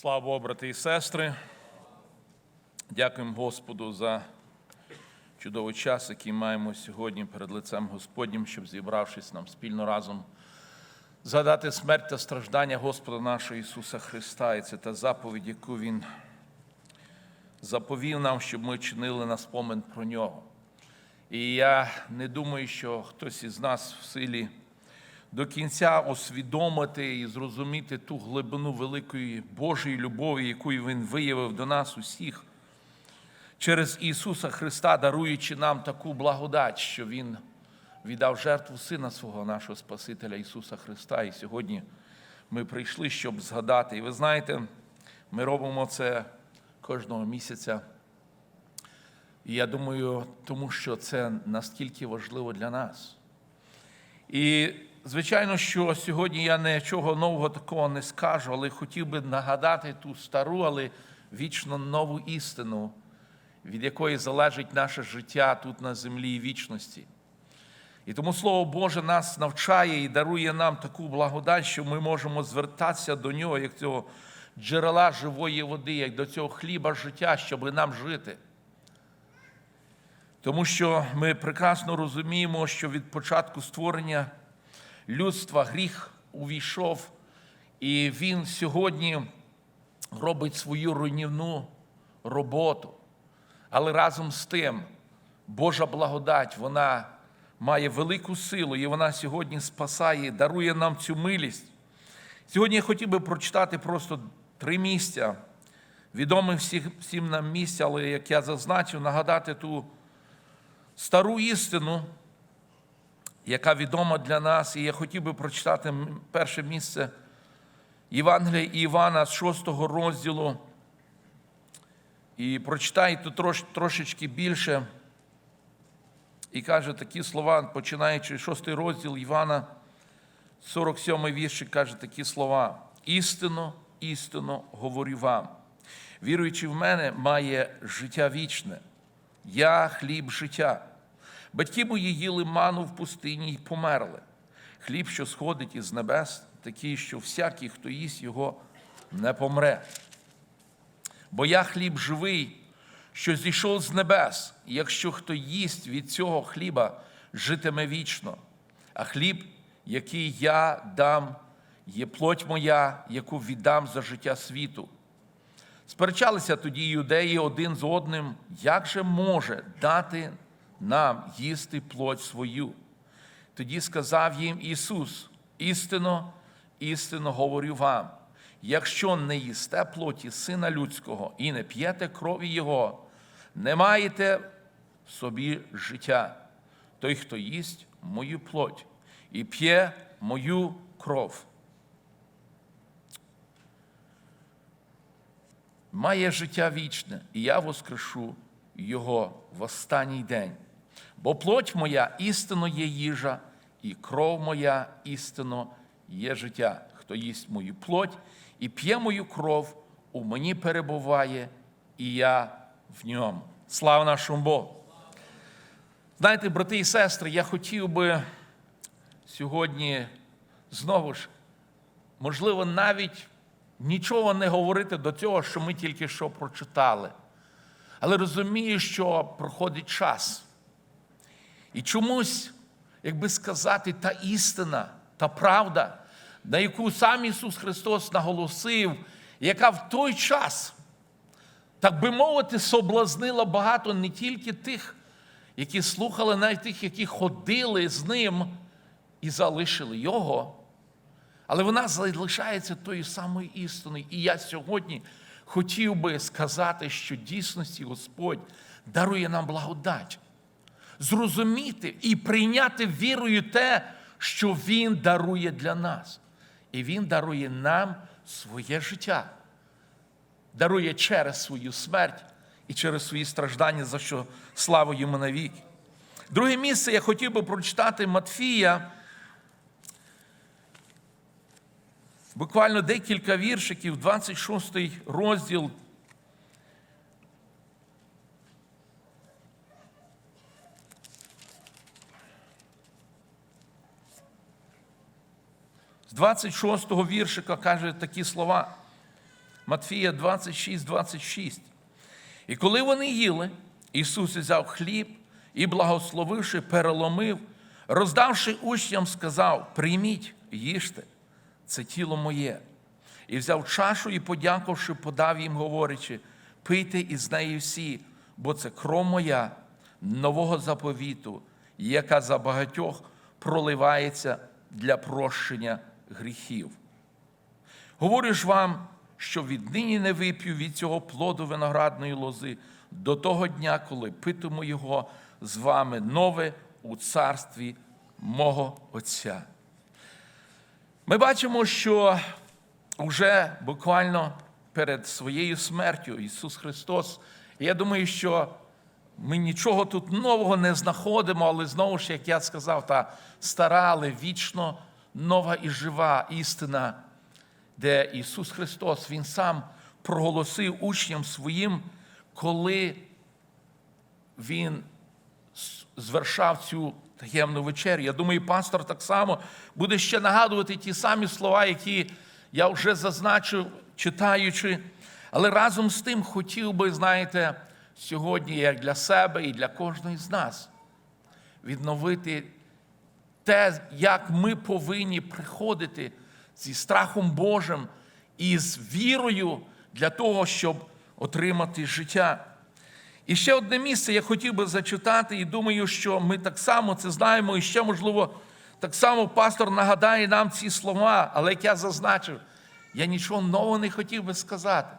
Слава Богу, брати і сестри. Дякуємо Господу за чудовий час, який маємо сьогодні перед лицем Господнім, щоб зібравшись нам спільно разом згадати смерть та страждання Господа нашого Ісуса Христа. І це та заповідь, яку Він заповів нам, щоб ми чинили на спомин про нього. І я не думаю, що хтось із нас в силі до кінця освідомити і зрозуміти ту глибину великої Божої любові, яку Він виявив до нас усіх через Ісуса Христа, даруючи нам таку благодать, що Він віддав жертву Сина свого, нашого Спасителя Ісуса Христа. І сьогодні ми прийшли, щоб згадати. І ви знаєте, ми робимо це кожного місяця. І я думаю, тому що це настільки важливо для нас. І, звичайно, що сьогодні я нічого нового такого не скажу, але хотів би нагадати ту стару, але вічно нову істину, від якої залежить наше життя тут на землі і вічності. І тому Слово Боже нас навчає і дарує нам таку благодать, що ми можемо звертатися до нього, як цього джерела живої води, як до цього хліба життя, щоб нам жити. Тому що ми прекрасно розуміємо, що від початку створення людства гріх увійшов, і він сьогодні робить свою руйнівну роботу. Але разом з тим, Божа благодать, вона має велику силу, і вона сьогодні спасає, дарує нам цю милість. Сьогодні я хотів би прочитати просто три місця, відомі всім нам місця, але як я зазначив, нагадати ту стару істину, яка відома для нас, і я хотів би прочитати перше місце Євангелія Івана з 6 розділу. І прочитаю тут трош, трошечки більше. І каже такі слова, починаючи 6 розділ Івана, 47 вірші, каже такі слова. Істинно, істинно говорю вам. Віруючи в мене, має життя вічне. Я хліб життя. Батьки мої їли ману в пустині й померли. Хліб, що сходить із небес, такий, що всякий, хто їсть його, не помре. Бо я хліб живий, що зійшов з небес, і якщо хто їсть від цього хліба, житиме вічно. А хліб, який я дам, є плоть моя, яку віддам за життя світу. Сперечалися тоді юдеї один з одним, як же може дати нам їсти плоть свою? Тоді сказав їм Ісус: істинно, істинно говорю вам, якщо не їсте плоті Сина Людського і не п'єте крові Його, не маєте в собі життя. Той, хто їсть мою плоть і п'є мою кров. має життя вічне, і я воскрешу його в останній день. Бо плоть моя істинно є їжа, і кров моя істинно є життя. Хто їсть мою плоть і п'є мою кров, у мені перебуває, і я в ньому. Слава нашому Богу! Знаєте, брати і сестри, я хотів би сьогодні знову ж, можливо, навіть нічого не говорити до цього, що ми тільки що прочитали. Але розумію, що проходить час. І чомусь, як би сказати, та істина, та правда, на яку сам Ісус Христос наголосив, яка в той час, так би мовити, соблазнила багато не тільки тих, які слухали, навіть тих, які ходили з ним і залишили Його. Але вона залишається тою самою істиною. І я сьогодні хотів би сказати, що дійсності Господь дарує нам благодать, зрозуміти і прийняти вірою те, що Він дарує для нас. І Він дарує нам своє життя, дарує через свою смерть і через свої страждання, за що слава йому навіки. Друге місце я хотів би прочитати Матфія. Буквально декілька віршиків, 26 розділ. З 26 віршика каже такі слова. Матфія 26, 26. І коли вони їли, Ісус взяв хліб і, благословивши, переломив, роздавши учням, сказав: Прийміть, їжте, це тіло моє. І взяв чашу і, подякувавши, подав їм, говорячи, пийте із неї всі, бо це кров моя нового заповіту, яка за багатьох проливається для прощення гріхів. Говорю ж вам, що віднині не вип'ю від цього плоду виноградної лози до того дня, коли питиму його з вами нове у царстві мого Отця. Ми бачимо, що вже буквально перед своєю смертю Ісус Христос, я думаю, що ми нічого тут нового не знаходимо, але знову ж, як я сказав, та стара, але вічно нова і жива істина, де Ісус Христос Він сам проголосив учням своїм, коли Він звершав цю таємну вечерю. Я думаю, пастор так само буде ще нагадувати ті самі слова, які я вже зазначив, читаючи. Але разом з тим хотів би, знаєте, сьогодні, як для себе і для кожного з нас, відновити те, як ми повинні приходити зі страхом Божим і з вірою для того, щоб отримати життя. І ще одне місце я хотів би зачитати, і думаю, що ми так само це знаємо, і ще, можливо, так само пастор нагадає нам ці слова, але як я зазначив, я нічого нового не хотів би сказати.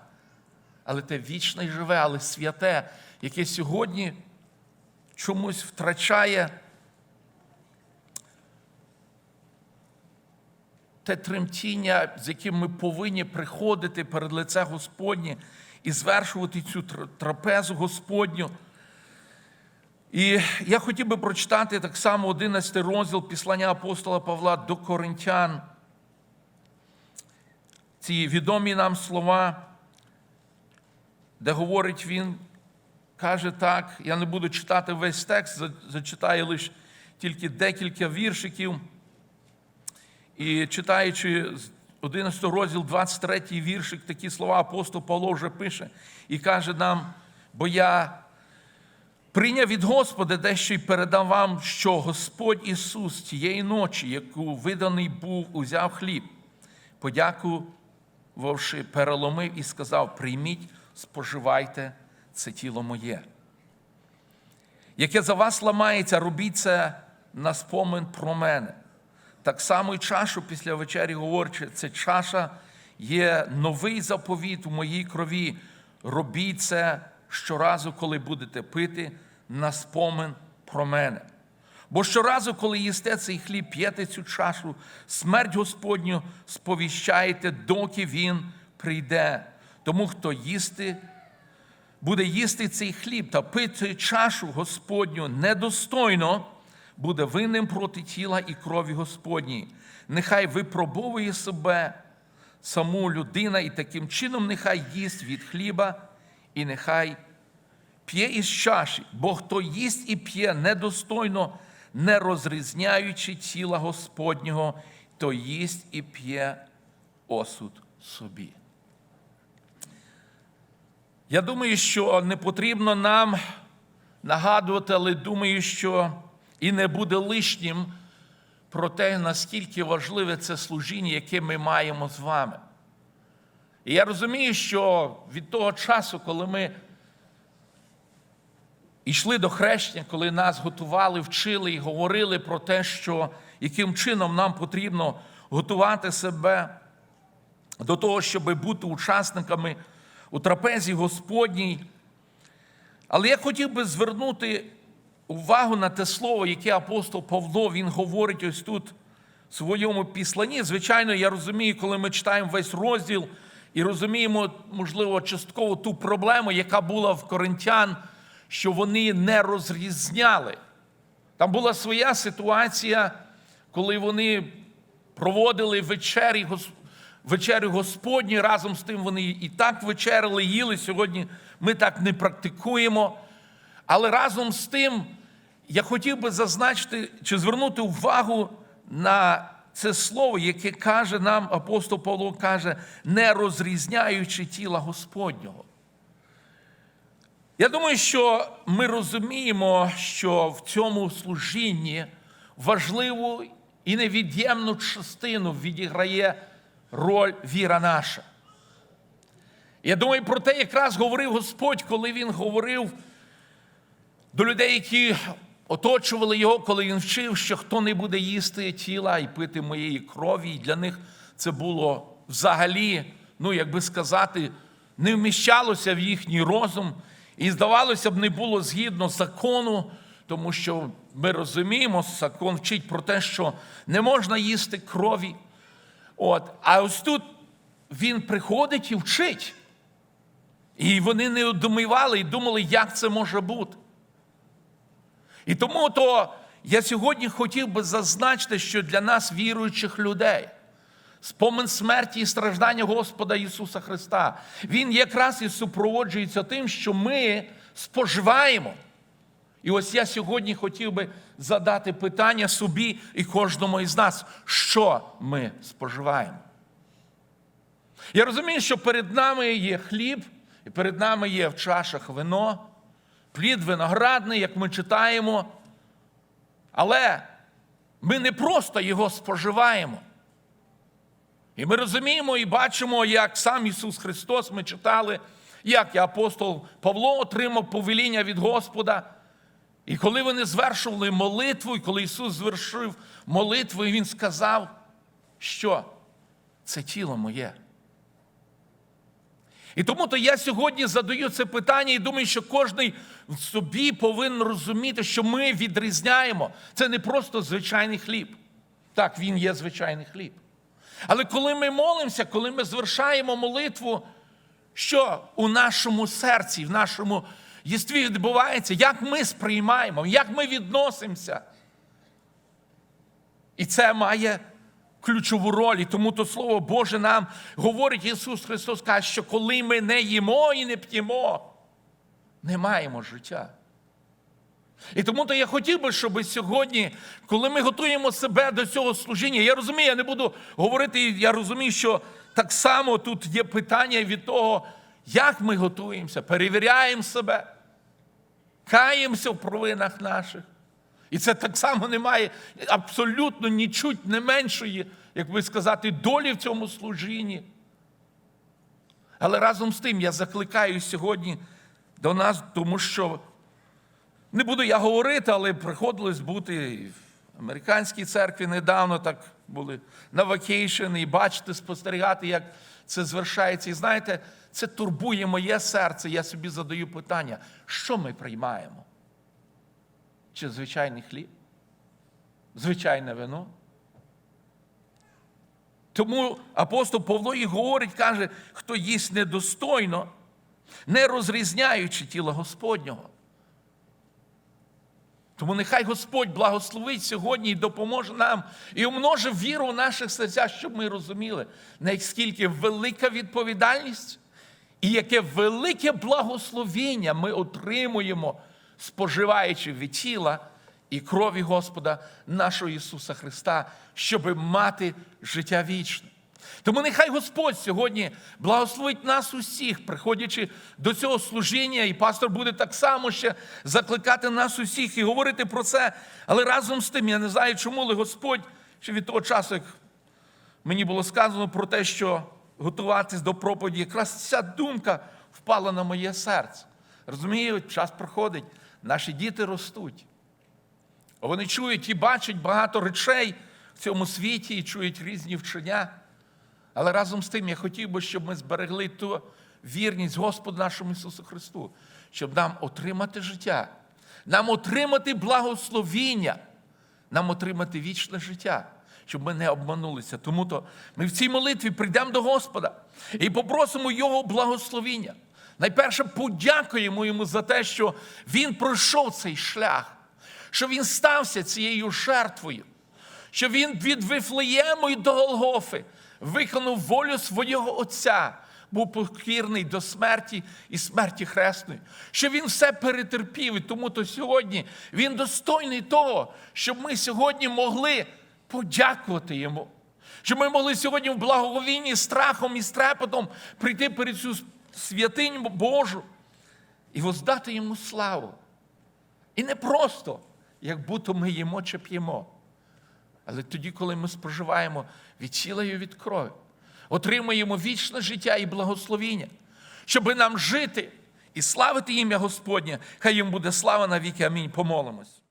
Але те вічне і живе, але святе, яке сьогодні чомусь втрачає те тремтіння, з яким ми повинні приходити перед лице Господнє і звершувати цю трапезу Господню. І я хотів би прочитати так само 11 розділ післання апостола Павла до Коринтян. Ці відомі нам слова, де говорить він, каже так, я не буду читати весь текст, зачитаю лише тільки декілька віршиків. І читаючи 11 розділ, 23 віршик, такі слова апостол Павло вже пише і каже нам, бо я прийняв від Господа дещо й передав вам, що Господь Ісус тієї ночі, яку виданий був, узяв хліб, подякувавши, переломив і сказав: Прийміть, споживайте це тіло моє. Яке за вас ламається, робіть це на спомин про мене. Так само й чашу після вечері говорячи, це чаша є новий заповіт у моїй крові. Робіть це щоразу, коли будете пити, на спомин про мене. Бо щоразу, коли їсте цей хліб, п'єте цю чашу, смерть Господню сповіщаєте, доки Він прийде. Тому хто їсти, буде їсти цей хліб та пити чашу Господню недостойно буде винним проти тіла і крові Господній. Нехай випробовує себе саму людина, і таким чином нехай їсть від хліба, і нехай п'є із чаші, бо хто їсть і п'є недостойно, не розрізняючи тіла Господнього, то їсть і п'є осуд собі. Я думаю, що не потрібно нам нагадувати, але думаю, що і не буде лишнім про те, наскільки важливе це служіння, яке ми маємо з вами. І я розумію, що від того часу, коли ми йшли до хрещення, коли нас готували, вчили і говорили про те, що яким чином нам потрібно готувати себе до того, щоб бути учасниками у трапезі Господній. Але я хотів би звернути увагу на те слово, яке апостол Павло він говорить ось тут в своєму післанні. Звичайно, я розумію, коли ми читаємо весь розділ і розуміємо, можливо, частково ту проблему, яка була в коринтян, що вони не розрізняли. Там була своя ситуація, коли вони проводили вечері, вечерю Господні, разом з тим вони і так вечерили, їли. Сьогодні ми так не практикуємо. Але разом з тим я хотів би зазначити чи звернути увагу на це слово, яке каже нам апостол Павло, каже, не розрізняючи тіла Господнього. Я думаю, що ми розуміємо, що в цьому служінні важливу і невід'ємну частину відіграє роль віра наша. Я думаю, про те якраз говорив Господь, коли Він говорив до людей, які оточували його, коли він вчив, що хто не буде їсти тіла і пити моєї крові. І для них це було взагалі, ну як би сказати, не вміщалося в їхній розум. І, здавалося б, не було згідно закону, тому що ми розуміємо, закон вчить про те, що не можна їсти крові. От. А ось тут він приходить і вчить. І вони не одумівали і думали, як це може бути. І тому то я сьогодні хотів би зазначити, що для нас, віруючих людей, спомин смерті і страждання Господа Ісуса Христа, Він якраз і супроводжується тим, що ми споживаємо. І ось я сьогодні хотів би задати питання собі і кожному із нас, що ми споживаємо. Я розумію, що перед нами є хліб, і перед нами є в чашах вино, плід виноградний, як ми читаємо. Але ми не просто його споживаємо. І ми розуміємо і бачимо, як сам Ісус Христос ми читали, як і апостол Павло отримав повеління від Господа. І коли вони звершували молитву, і коли Ісус звершив молитву, і Він сказав, що це тіло моє. І тому то я сьогодні задаю це питання і думаю, що кожен в собі повинен розуміти, що ми відрізняємо. Це не просто звичайний хліб. Так, він є звичайний хліб. Але коли ми молимося, коли ми звершаємо молитву, що у нашому серці, в нашому єстві відбувається, як ми сприймаємо, як ми відносимося. І це має ключову роль. І тому то Слово Боже нам говорить Ісус Христос, каже, що коли ми не їмо і не п'ємо, не маємо життя. І тому то я хотів би, щоб сьогодні, коли ми готуємо себе до цього служіння, я розумію, я не буду говорити, я розумію, що так само тут є питання від того, як ми готуємося, перевіряємо себе, каємося в провинах наших. І це так само не має абсолютно нічуть не меншої, як би сказати, долі в цьому служінні. Але разом з тим я закликаю сьогодні до нас, тому що не буду я говорити, але приходилось бути в американській церкві недавно так були на вакейшн і бачити, спостерігати, як це звершається. І знаєте, це турбує моє серце. Я собі задаю питання, що ми приймаємо? Чи звичайний хліб? Звичайне вино? Тому апостол Павло і говорить, каже, хто їсть недостойно, не розрізняючи тіла Господнього. Тому нехай Господь благословить сьогодні і допоможе нам і умножив віру в наших серцях, щоб ми розуміли, наскільки велика відповідальність і яке велике благословіння ми отримуємо, споживаючи від тіла і крові Господа нашого Ісуса Христа, щоб мати життя вічне. Тому нехай Господь сьогодні благословить нас усіх, приходячи до цього служіння, і пастор буде так само ще закликати нас усіх і говорити про це. Але разом з тим, я не знаю чому, але Господь ще від того часу, як мені було сказано про те, що готуватись до проповіді, якраз ця думка впала на моє серце. Розумію, час проходить, наші діти ростуть. Вони чують і бачать багато речей в цьому світі, і чують різні вчення. Але разом з тим я хотів би, щоб ми зберегли ту вірність Господу нашому Ісусу Христу, щоб нам отримати життя, нам отримати благословіння, нам отримати вічне життя, щоб ми не обманулися. Тому то ми в цій молитві прийдемо до Господа і попросимо Його благословіння. Найперше подякуємо йому за те, що Він пройшов цей шлях, що Він стався цією жертвою, що Він від Вифлеєму і до Голгофи виконав волю свого Отця, був покірний до смерті і смерті хресної, що він все перетерпів. І тому то сьогодні він достойний того, щоб ми сьогодні могли подякувати Йому. Щоб ми могли сьогодні в благоговінні страхом і стрепетом прийти перед цю святиню Божу і воздати йому славу. І не просто, як будто ми їмо чи п'ємо. Але тоді, коли ми споживаємо від тіла і від крові, отримуємо вічне життя і благословіння, щоб нам жити і славити ім'я Господнє, хай їм буде слава навіки. Амінь. Помолимось.